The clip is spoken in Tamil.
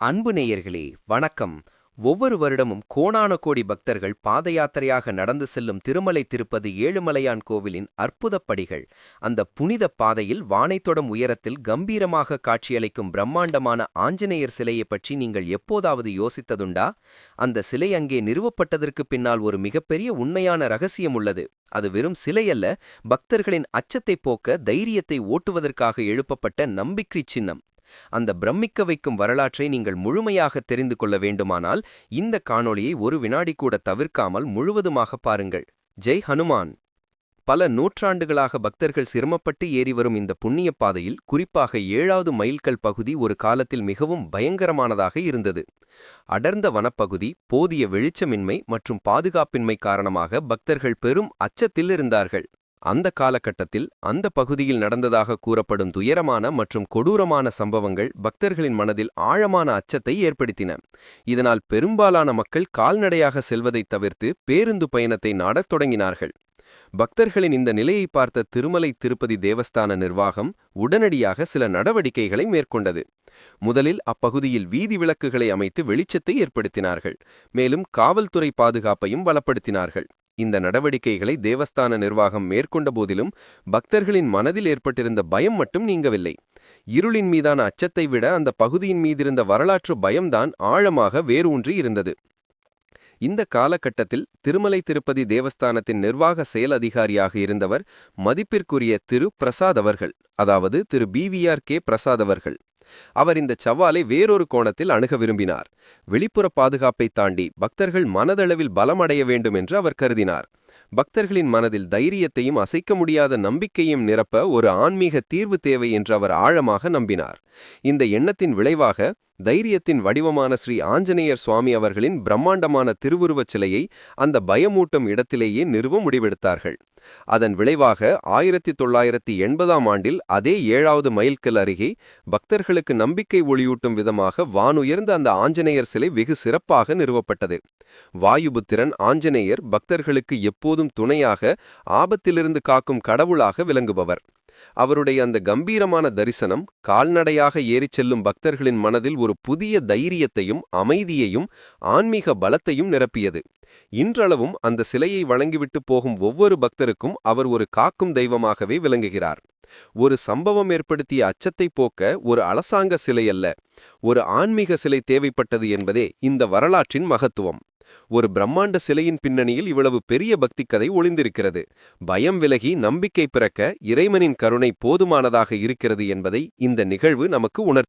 அன்பு நேயர்களே வணக்கம். ஒவ்வொரு வருடமும் கோணான கோடி பக்தர்கள் பாத யாத்திரையாக நடந்து செல்லும் திருமலை திருப்பதி ஏழுமலையான் கோவிலின் அற்புதப் படிகள். அந்த புனித பாதையில் வானைத்தொடம் உயரத்தில் கம்பீரமாக காட்சியளிக்கும் பிரம்மாண்டமான ஆஞ்சநேயர் சிலையைப் பற்றி நீங்கள் எப்போதாவது யோசித்ததுண்டா? அந்த சிலை அங்கே நிறுவப்பட்டதற்கு பின்னால் ஒரு மிகப்பெரிய உண்மையான ரகசியம் உள்ளது. அது வெறும் சிலையல்ல பக்தர்களின் அச்சத்தைப் போக்க தைரியத்தை ஓட்டுவதற்காக எழுப்பப்பட்ட நம்பிக்கை சின்னம். அந்த பிரமிக்க வைக்கும் வரலாற்றை நீங்கள் முழுமையாக தெரிந்து கொள்ள வேண்டுமானால் இந்த காணொளியை ஒரு வினாடி கூட தவிர்க்காமல் முழுவதுமாக பாருங்கள். ஜெய் ஹனுமான். பல நூற்றாண்டுகளாக பக்தர்கள் சிரமப்பட்டு ஏறி வரும் இந்த புண்ணிய பாதையில் குறிப்பாக ஏழாவது மைல்கல் பகுதி ஒரு காலத்தில் மிகவும் பயங்கரமானதாக இருந்தது. அடர்ந்த வனப்பகுதி போதிய வெளிச்சமின்மை மற்றும் பாதுகாப்பின்மை காரணமாக பக்தர்கள் பெரும் அச்சத்தில் இருந்தார்கள். அந்த காலகட்டத்தில் அந்த பகுதியில் நடந்ததாக கூறப்படும் துயரமான மற்றும் கொடூரமான சம்பவங்கள் பக்தர்களின் மனதில் ஆழமான அச்சத்தை ஏற்படுத்தின. இதனால் பெரும்பாலான மக்கள் கால்நடையாக செல்வதைத் தவிர்த்து பேருந்து பயணத்தை நாடத் தொடங்கினார்கள். பக்தர்களின் இந்த நிலையை பார்த்த திருமலை திருப்பதி தேவஸ்தான நிர்வாகம் உடனடியாக சில நடவடிக்கைகளை மேற்கொண்டது. முதலில் அப்பகுதியில் வீதி விளக்குகளை அமைத்து வெளிச்சத்தை ஏற்படுத்தினார்கள். மேலும் காவல்துறை பாதுகாப்பையும் பலப்படுத்தினார்கள் இந்த நடவடிக்கைகளை தேவஸ்தான நிர்வாகம் மேற்கொண்ட போதிலும் பக்தர்களின் மனதில் ஏற்பட்டிருந்த பயம் மட்டும் நீங்கவில்லை. இருளின் மீதான அச்சத்தை விட அந்த பகுதியின் மீதிருந்த வரலாற்று பயம்தான் ஆழமாக வேரூன்றி இருந்தது. இந்த காலகட்டத்தில் திருமலை திருப்பதி தேவஸ்தானத்தின் நிர்வாக செயல் அதிகாரியாக இருந்தவர் மதிப்பிற்குரிய திரு. பிரசாத் அவர்கள் அதாவது திரு. PVR K. பிரசாத் அவர்கள். அவர் இந்த சவாலை வேறொரு கோணத்தில் அணுக விரும்பினார். வெளிப்புற பாதுகாப்பை தாண்டி பக்தர்கள் மனதளவில் பலமடைய வேண்டும் என்று அவர் கருதினார். பக்தர்களின் மனதில் தைரியத்தையும் அசைக்க முடியாத நம்பிக்கையும் நிரப்ப ஒரு ஆன்மீக தீர்வு தேவை என்று அவர் ஆழமாக நம்பினார். இந்த எண்ணத்தின் விளைவாக தைரியத்தின் வடிவமான ஸ்ரீ ஆஞ்சநேயர் சுவாமி அவர்களின் பிரம்மாண்டமான திருவுருவச் சிலையை அந்த பயமூட்டும் இடத்திலேயே நிறுவ முடிவெடுத்தார்கள். அதன் விளைவாக ஆயிரத்தி தொள்ளாயிரத்தி எண்பதாம் ஆண்டில் அதே ஏழாவது மைல்கல் அருகே பக்தர்களுக்கு நம்பிக்கை ஒளியூட்டும் விதமாக வானுயர்ந்த அந்த ஆஞ்சநேயர் சிலை வெகு சிறப்பாக நிறுவப்பட்டது. வாயுபுத்திரன் ஆஞ்சநேயர் பக்தர்களுக்கு எப்போதும் துணையாக ஆபத்திலிருந்து காக்கும் கடவுளாக விளங்குபவர். அவருடைய அந்த கம்பீரமான தரிசனம் கால்நடையாக ஏறிச் செல்லும் பக்தர்களின் மனதில் ஒரு புதிய தைரியத்தையும் அமைதியையும் ஆன்மீக பலத்தையும் நிரப்பியது. இன்றளவும் அந்த சிலையை வழங்கிவிட்டு போகும் ஒவ்வொரு பக்தருக்கும் அவர் ஒரு காக்கும் தெய்வமாகவே விளங்குகிறார். ஒரு சம்பவம் ஏற்படுத்திய அச்சத்தை போக்க ஒரு அரசாங்க சிலை அல்ல ஒரு ஆன்மீக சிலை தேவைப்பட்டது என்பதே இந்த வரலாற்றின் மகத்துவம். ஒரு பிரம்மாண்ட சிலையின் பின்னணியில் இவ்வளவு பெரிய பக்தி கதை ஒளிந்திருக்கிறது. பயம் விலகி நம்பிக்கை பிறக்க இறைவனின் கருணை போதுமானதாக இருக்கிறது என்பதை இந்த நிகழ்வு நமக்கு உணர்த்து